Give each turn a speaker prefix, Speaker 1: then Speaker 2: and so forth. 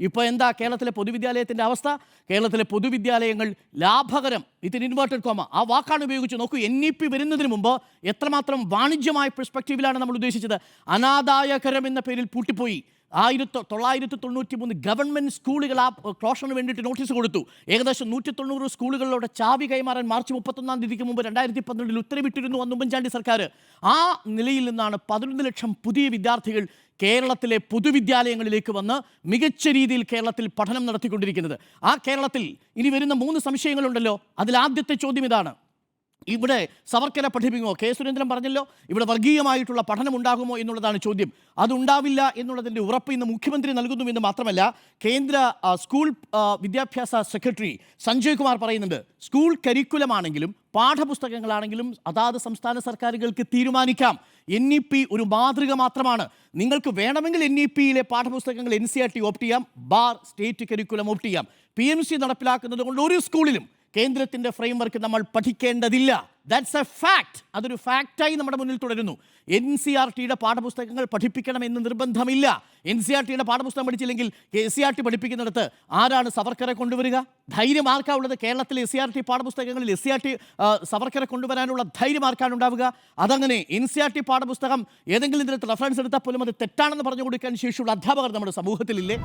Speaker 1: ഇപ്പോൾ എന്താ കേരളത്തിലെ പൊതുവിദ്യാലയത്തിന്റെ അവസ്ഥ? കേരളത്തിലെ പൊതുവിദ്യാലയങ്ങൾ ലാഭകരം. ഇതിന് ഇൻവേർട്ടഡ് കോമ ആ വാക്കാണ് ഉപയോഗിച്ച് നോക്കൂ എൻ ഇ പി വരുന്നതിന് മുമ്പ് എത്രമാത്രം വാണിജ്യമായ പെർസ്പെക്റ്റീവിലാണ് നമ്മൾ ഉദ്ദേശിച്ചത്. അനാദായകരം എന്ന പേരിൽ പൂട്ടിപ്പോയി. ആയിരത്തി തൊള്ളായിരത്തി തൊണ്ണൂറ്റി മൂന്ന് ഗവൺമെന്റ് സ്കൂളുകൾ ആ ക്ലോഷറിന് വേണ്ടിയിട്ട് നോട്ടീസ് കൊടുത്തു. ഏകദേശം നൂറ്റി തൊണ്ണൂറ് സ്കൂളുകളിലൂടെ ചാവി കൈമാറാൻ മാർച്ച് മുപ്പത്തൊന്നാം തീയതിക്ക് മുമ്പ് രണ്ടായിരത്തി പന്ത്രണ്ടിൽ ഉത്തരവിട്ടിരുന്നു അന്ന് ഉമ്മൻചാണ്ടി സർക്കാർ ആ നിലയിൽ നിന്നാണ് പതിനൊന്ന് ലക്ഷം പുതിയ വിദ്യാർത്ഥികൾ കേരളത്തിലെ പൊതുവിദ്യാലയങ്ങളിലേക്ക് വന്ന് മികച്ച രീതിയിൽ കേരളത്തിൽ പഠനം നടത്തിക്കൊണ്ടിരിക്കുന്നത്. ആ കേരളത്തിൽ ഇനി വരുന്ന മൂന്ന് സംശയങ്ങളുണ്ടല്ലോ. അതിൽ ആദ്യത്തെ ചോദ്യം ഇതാണ്. ഇവിടെ സവർക്കര പഠിപ്പിക്കുമോ? കെ സുരേന്ദ്രൻ പറഞ്ഞല്ലോ ഇവിടെ വർഗീയമായിട്ടുള്ള പഠനം ഉണ്ടാകുമോ എന്നുള്ളതാണ് ചോദ്യം. അതുണ്ടാവില്ല എന്നുള്ളതിന്റെ ഉറപ്പ് ഇന്ന് മുഖ്യമന്ത്രി നൽകുന്നു എന്ന് മാത്രമല്ല കേന്ദ്ര സ്കൂൾ വിദ്യാഭ്യാസ സെക്രട്ടറി സഞ്ജയ് കുമാർ പറയുന്നുണ്ട് സ്കൂൾ കരിക്കുലമാണെങ്കിലും പാഠപുസ്തകങ്ങളാണെങ്കിലും അതാത് സംസ്ഥാന സർക്കാരുകൾക്ക് തീരുമാനിക്കാം. എൻ ഇ പി ഒരു മാതൃക മാത്രമാണ്. നിങ്ങൾക്ക് വേണമെങ്കിൽ എൻ ഇ പിയിലെ പാഠപുസ്തകങ്ങൾ N C R T opt ചെയ്യാം ബാർ സ്റ്റേറ്റ് കരിക്കുലം ഓപ്റ്റ് ചെയ്യാം. പി എം സി നടപ്പിലാക്കുന്നത് കൊണ്ട് ഒരു സ്കൂളിലും കേന്ദ്രത്തിന്റെ ഫ്രെയിംവർക്ക് നമ്മൾ പഠിക്കേണ്ടതില്ല. ദാറ്റ്സ് എ ഫാക്ട് അതൊരു ഫാക്റ്റായി നമ്മുടെ മുന്നിൽ തുടരുന്നു. എൻ സി ആർ ടിയുടെ പാഠപുസ്തകങ്ങൾ പഠിപ്പിക്കണമെന്ന് നിർബന്ധമില്ല. എൻ സി ആർ ടിയുടെ പാഠപുസ്തകം പഠിച്ചില്ലെങ്കിൽ കെ സി ആർ ടി പഠിപ്പിക്കുന്നിടത്ത് ആരാണ് സവർക്കറെ കൊണ്ടുവരിക? ധൈര്യം ആർക്കാ ഉള്ളത്? കേരളത്തിലെ എസ് സി ആർ ടി പാഠപുസ്തകങ്ങളിൽ എസ് സി ആർ ടി സവർക്കറെ കൊണ്ടുവരാനുള്ള ധൈര്യം ആർക്കാണ് ഉണ്ടാവുക? അതങ്ങനെ എൻ സി ആർ ടി പാഠപുസ്തകം ഏതെങ്കിലും തരത്തിൽ റെഫറൻസ് എടുത്താൽ പോലും അത് തെറ്റാണെന്ന് പറഞ്ഞു കൊടുക്കാൻ ശേഷിയുള്ള അധ്യാപകർ നമ്മുടെ സമൂഹത്തിലില്ലേ?